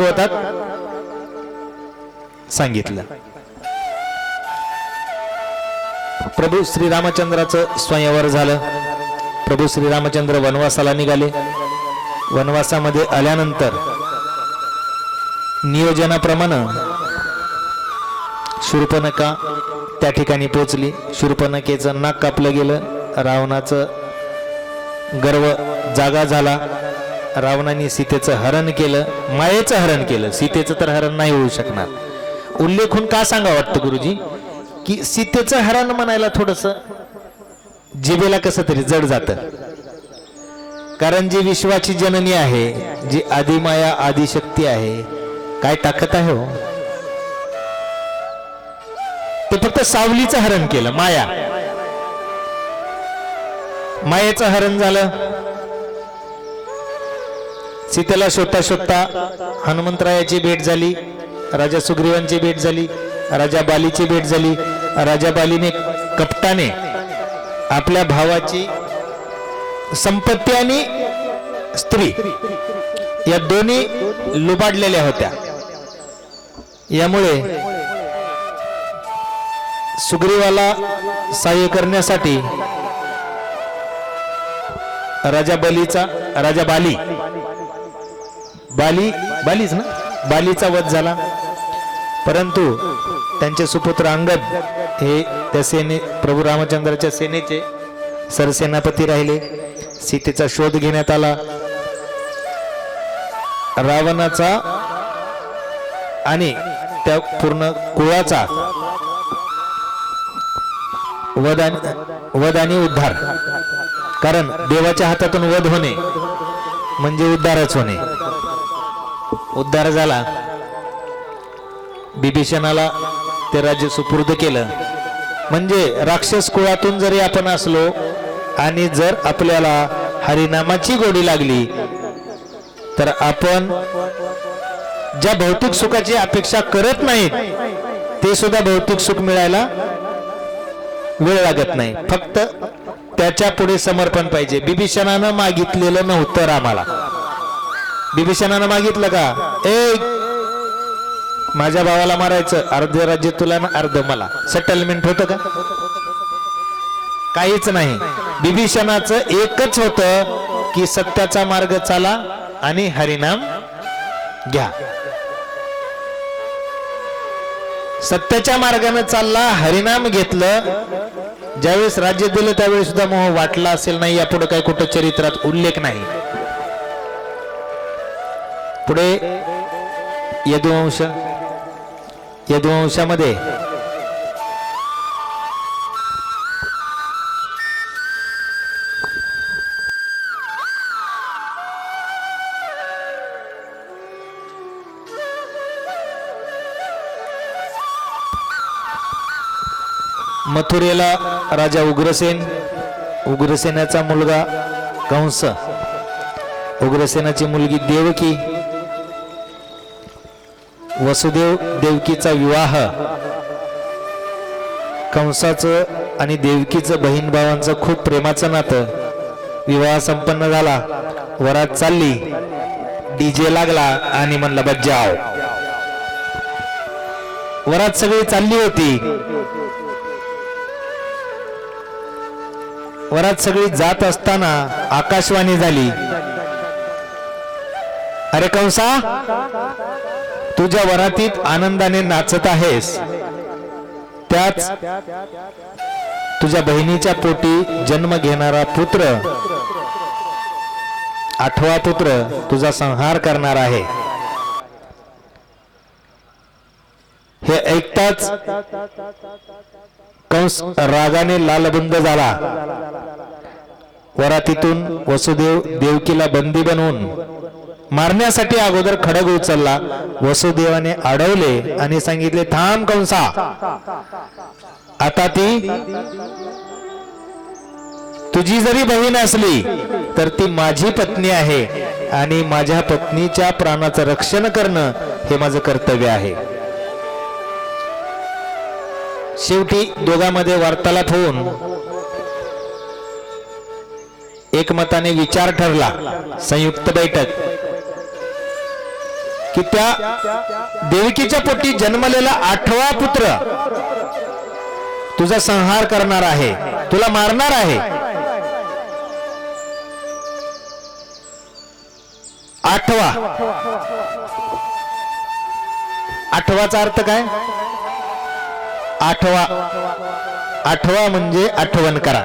होतात सांगितलं. प्रभू श्रीरामचंद्राचं स्वयंवर झालं. प्रभू श्रीरामचंद्र वनवासाला निघाले. वनवासामध्ये आल्यानंतर नियोजनाप्रमाणे शूर्पणका त्या ठिकाणी पोचली. शूर्पणकेचं नाक कापलं गेलं. रावणाचं गर्व जागा झाला. रावणाने सीतेचं हरण केलं मायेचं हरण केलं. सीतेचं तर हरण नाही होऊ शकणार. उल्लेखून का सांगा वाटतं गुरुजी? की सीतेचं हरण म्हणायला थोडस जिबेला कसं तरी जड जात. कारण जी विश्वाची जननी आहे जी आदिमाया आदिशक्ती आहे काय ताकद आहे हो? ते फक्त सावलीचं हरण केलं माया. मायेचं हरण झालं. सीतेला शोधता शोधता हनुमंतरायाची भेट झाली राजा सुग्रीवांची भेट झाली राजा बालीची भेट झाली राजा बालीने कपटाने आपल्या भावाची संपत्ती आणि स्त्री या दोन्ही लुबाडलेल्या होत्या. यामुळे सुग्रीवाला सहाय्य करण्यासाठी राजा बलीचा राजा बाली बाली बालीच ना? बालीचा वध झाला. परंतु त्यांचे सुपुत्र अंगद हे त्या सेने प्रभू रामचंद्राच्या सेनेचे सरसेनापती राहिले. सीतेचा शोध घेण्यात आला. रावणाचा आणि त्या पूर्ण कुळाचा वध आणि वध आणि उद्धार. कारण देवाच्या हातातून वध होणे म्हणजे उद्धारच होणे. उद्धार झाला. बिभीषणाला ते राज्य सुपूर्द केलं. म्हणजे राक्षस कुळातून जरी आपण असलो आणि जर आपल्याला हरिनामाची गोडी लागली तर आपण ज्या भौतिक सुखाची अपेक्षा करत नाहीत ते सुद्धा भौतिक सुख मिळायला वेळ लागत नाही. फक्त त्याच्या पुढे समर्पण पाहिजे. बिभीषणानं मागितलेलं नव्हतं रामाला. बिभीषणानं मागितलं का? एक माझ्या भावाला मारायचं. अर्ध राज्य तुला ना अर्ध मला. सेटलमेंट होतं का? काहीच नाही. बिभीषणाचं एकच होतं की सत्याचा मार्ग चाला आणि हरिनाम घ्या. सत्याच्या मार्गाने चालला हरिनाम घेतलं. ज्यावेळेस राज्य दिलं त्यावेळेस सुद्धा मोह वाटला असेल नाही यापुढे काही कुठं चरित्रात उल्लेख नाही. पुढे यदुवंश यदुवंशामध्ये. मथुरेला राजा उग्रसेन उग्रसेनाचा मुलगा कंस उग्रसेनाची मुलगी देवकी वसुदेव देवकीचा विवाह. कंसाचं आणि देवकीचं बहीण भावांचं खूप प्रेमाचं नातं. विवाह संपन्न झाला. वरात चालली. डीजे लागला आणि म्हणला बज्जाव वरात सगळी चालली होती. वरात सगळी जात असताना आकाशवाणी झाली. अरे कंसा तुझ्या वरातीत आनंदाने नाचत आहेस. त्याच तुझ्या बहिणीच्या पोटी जन्म घेणारा पुत्र आठवा पुत्र तुझा संहार करणार आहे. हे ऐकताच कंस रागाने लालबंद झाला. वरातीतून वसुदेव देवकीला बंदी बनवून मारण्यासाठी अगोदर खडग उचलला. वसुदेवाने अडवले आणि सांगितले थांब कंसा. आता ती तुझी जरी बहीण असली तर ती माझी पत्नी आहे आणि माझ्या पत्नीच्या प्राणाचं रक्षण करणं हे माझं कर्तव्य आहे. शेवटी दोघांमध्ये वार्तालाप होऊन एकमताने विचार ठरला. संयुक्त बैठक. की त्या देवकीच्या पोटी जन्मलेला आठवा पुत्र तुझा संहार करणार आहे तुला मारणार आहे. आठवा. आठवाचा अर्थ काय? आठवा. आठवा म्हणजे आठवण करा.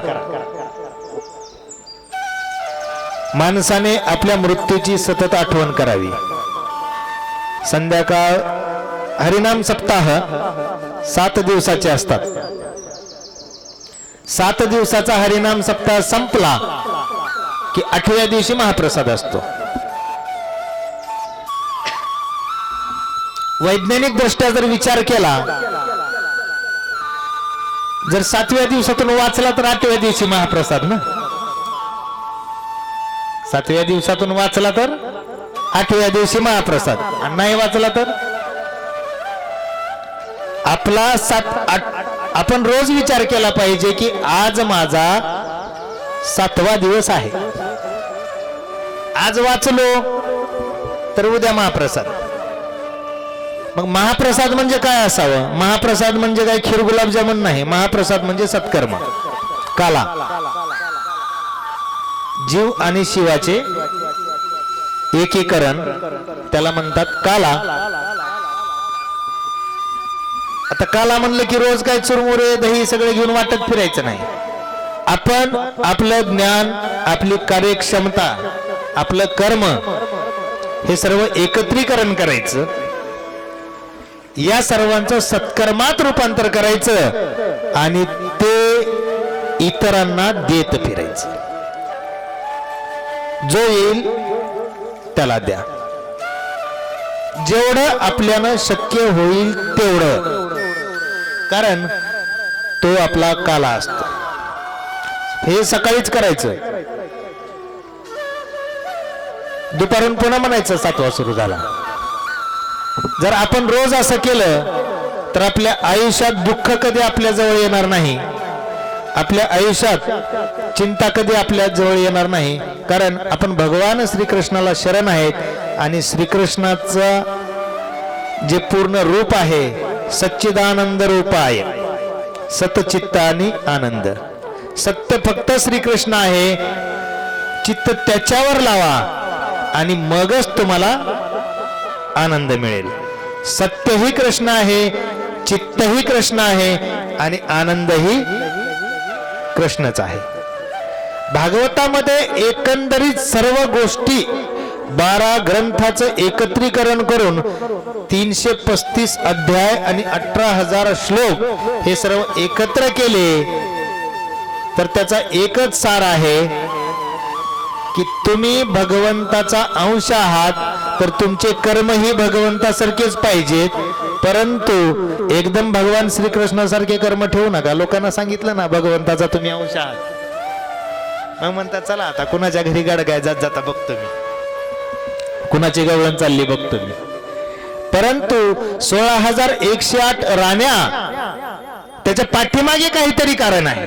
माणसाने आपल्या मृत्यूची सतत आठवण करावी. संध्याकाळ हरिनाम सप्ताह सात दिवसाचे असतात. सात दिवसाचा हरिनाम सप्ताह संपला की आठव्या दिवशी महाप्रसाद असतो. वैज्ञानिक दृष्ट्या जर विचार केला जर सातव्या दिवसातून वाचला तर आठव्या दिवशी महाप्रसाद ना? सातव्या दिवसातून वाचला तर आठव्या दिवशी महाप्रसाद. आणि नाही वाचला तर? आपला सात आपण रोज विचार केला पाहिजे की आज माझा सातवा दिवस आहे. आज वाचलो तर उद्या महाप्रसाद. मग महाप्रसाद म्हणजे काय असावं? महाप्रसाद म्हणजे काय खीर गुलाबजामुन नाही. महाप्रसाद म्हणजे सत्कर्म. काला. जीव आणि शिवाचे एकीकरण त्याला म्हणतात काला. आता काला म्हणलं की रोज काय चुरमुरे दही सगळे घेऊन वाटत फिरायचं नाही. आपण आपलं ज्ञान आपली कार्यक्षमता आपलं कर्म हे सर्व एकत्रीकरण करायचं. या सर्वांचं सत्कर्मात रूपांतर करायचं आणि ते इतरांना देत फिरायचं. जो येईल त्याला द्या. जेवढं आपल्यानं शक्य होईल तेवढं. कारण तो आपला काला असतो. हे सकाळीच करायचं. दुपारून पुन्हा म्हणायचं सातवा सुरू झाला. जर आपण रोज असं केलं तर आपल्या आयुष्यात दुःख कधी आपल्या जवळ येणार नाही. आपल्या आयुष्यात चिंता कधी आपल्या जवळ येणार नाही. कारण आपण भगवान श्रीकृष्णाला शरण आहेत आणि श्रीकृष्णाचं जे पूर्ण रूप आहे सच्चिदानंद रूप आहे सतचित्त आणि आनंद. सत्य फक्त श्रीकृष्ण आहे चित्त त्याच्यावर लावा आणि मगच तुम्हाला आनंद मिळेल. सत्यही कृष्ण आहे चित्तही कृष्ण आहे आणि आनंदही कृष्णच आहे. भागवतामध्ये एकंदरीत सर्व गोष्टी बारा ग्रंथाचं एकत्रीकरण करून तीनशे पस्तीस अध्याय आणि अठरा हजार श्लोक हे सर्व एकत्र केले तर त्याचा एकच सार आहे की तुम्ही भगवंताचा अंश आहात तर तुमचे कर्म ही भगवंतासारखेच पाहिजेत. परंतु एकदम भगवान श्रीकृष्णासारखे कर्म ठेवू नका. लोकांना सांगितलं ना भगवंताचा तुम्ही अंश आहात. मग म्हणतात चला आता कुणाच्या घरी गाडगाय जात जाता बघतो मी. कुणाची गवळण चालली बघतो मी. परंतु सोळा हजार एकशे आठ राण्या त्याच्या पाठीमागे काहीतरी कारण आहे.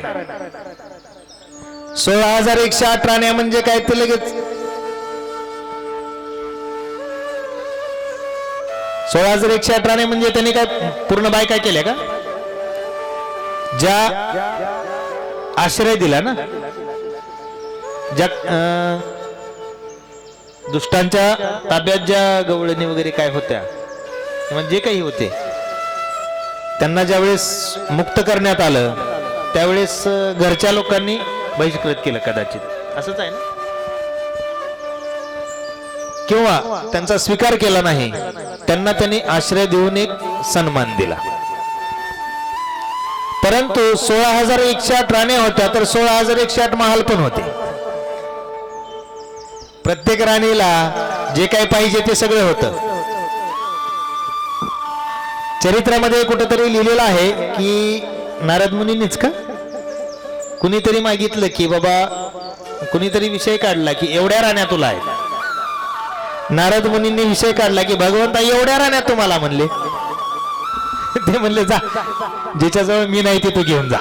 सोळा हजार एकशे आठ राण्या म्हणजे काय ते लगेच सोळा हजार एकशे अठराने म्हणजे त्यांनी काय पूर्ण बाय काय केल्या का? ज्या आश्रय दिला ना? ज्या दुष्टांच्या ताब्यात ज्या गवळणी वगैरे काय होत्या म्हणजे जे काही होते त्यांना ज्यावेळेस मुक्त करण्यात आलं त्यावेळेस घरच्या लोकांनी बहिष्कृत केलं कदाचित. असंच आहे ना? किंवा त्यांचा स्वीकार केला नाही त्यांना त्यांनी आश्रय देऊन एक सन्मान दिला. परंतु सोळा हजार एकशे आठ राण्या होत्या तर सोळा हजार एकशे आठ महाल पण होते. प्रत्येक राणीला जे काही पाहिजे ते सगळं होतं. चरित्रामध्ये कुठेतरी लिहिलेलं आहे की नारद मुनीच का? कुणीतरी मागितलं की बाबा कुणीतरी विषय काढला की एवढ्या राण्या तुला आहेत. नारद मुनींनी विषय काढला की भगवंता एवढ्या राण्यात तुम्हाला म्हणले. ते म्हणले जा ज्याच्याजवळ मी नाही ते तू घेऊन जा.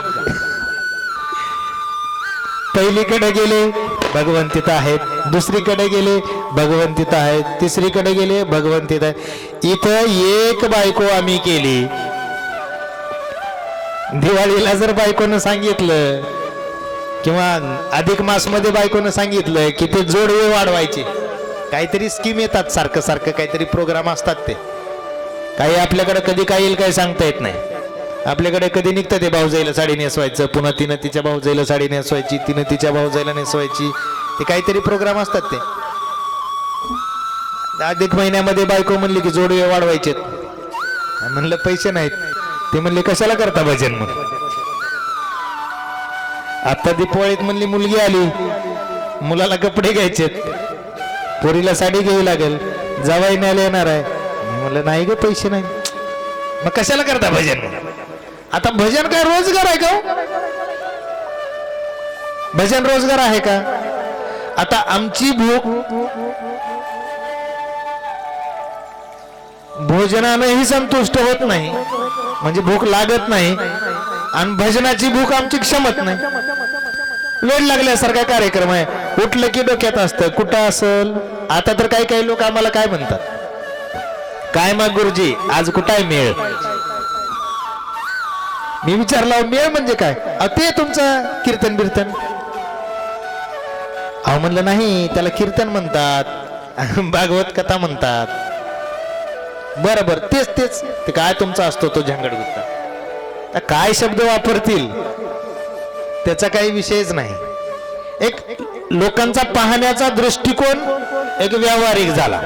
पहिलीकडे गेले भगवंत तिथं आहेत. दुसरीकडे गेले भगवंत तिथं आहेत. तिसरीकडे गेले भगवंत तिथं आहे इथं एक बायको आम्ही केली. दिवाळीला जर बायकोनं सांगितलं किंवा अधिक मासमध्ये बायकोनं सांगितलं की ते जोडवे वाढवायचे. काहीतरी स्कीम येतात सारखं सारखं काहीतरी प्रोग्राम असतात ते. काही आपल्याकडे कधी काय येईल काही सांगता येत नाही. आपल्याकडे कधी निघतं ते भाऊजाईला साडी नेसवायचं पुन्हा तिनं तिच्या भाऊजाईला साडी नेसवायची तिनं तिच्या भाऊजाईला नेसवायची. ते काहीतरी प्रोग्राम असतात ते. अधिक महिन्यामध्ये बायको म्हणली की जोडवे वाढवायचे म्हणलं पैसे नाहीत. ते म्हणले कशाला करता भजन मग? आता दिपवाळीत म्हणली मुलगी आली. मुलाला कपडे घ्यायचेत. पोरीला साडी घ्यावी लागेल. जवाई न्यायला येणार आहे. मी म्हणलं नाही ग पैसे नाही. मग कशाला करता भजन? आता भजन काय रोजगार आहे का हो? भजन रोजगार आहे का? आता आमची भूक भोजनानंही संतुष्ट होत नाही. म्हणजे भूक लागत नाही. आणि भजनाची भूक आमची क्षमत नाही. वेळ लागल्यासारखा कार्यक्रम आहे. कुठलं की डोक्यात असतं? कुठं असल? आता तर काही काही लोक आम्हाला काय म्हणतात? काय मग गुरुजी? आज कुठं आहे मेळ? मी विचारला मेळ म्हणजे काय? अहो, ते तुमचं कीर्तन बिर्तन. अहो म्हणलं नाही त्याला कीर्तन म्हणतात. भागवत कथा म्हणतात. बरं बरं तेच तेच. ते काय तुमचा असतो तो झंगड आता काय शब्द वापरतील? त्याचा काही विषयच नाही. एक लोकांचा पाहण्याचा दृष्टिकोन एक व्यावहारिक झाला.